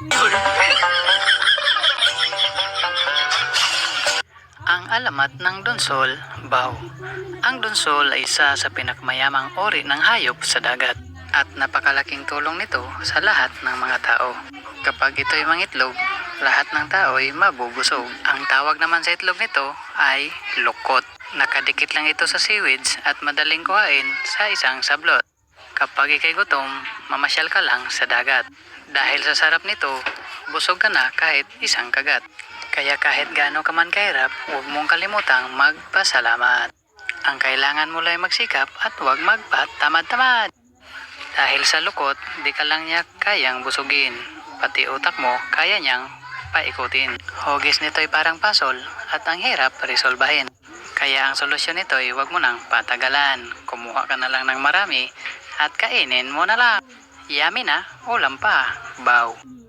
Ang alamat ng donsol, baw. Ang donsol ay isa sa pinakmayamang ori ng hayop sa dagat at napakalaking tulong nito sa lahat ng mga tao. Kapag ito'y mangitlog, lahat ng tao ay mabubusog. Ang tawag naman sa itlog nito ay lukot. Nakadikit lang ito sa seaweeds at madaling kuhain sa isang sablot. Kapag ikay gutom, mamasyal ka lang sa dagat. Dahil sa sarap nito, busog ka na kahit isang kagat. Kaya kahit gaano ka man kahirap, huwag mong kalimutang magpasalamat. Ang kailangan mo lang magsikap at huwag magpatamad-tamad. Dahil sa lukot, di ka lang niya kayang busugin. Pati utak mo, kaya niyang paikutin. Hugis nito ay parang pasol at ang hirap resolbahin. Kaya ang solusyon nito ay huwag mo nang patagalan. Kumuha ka na lang ng marami at kainin mo na lang. Yummy na, ulam pa, baw.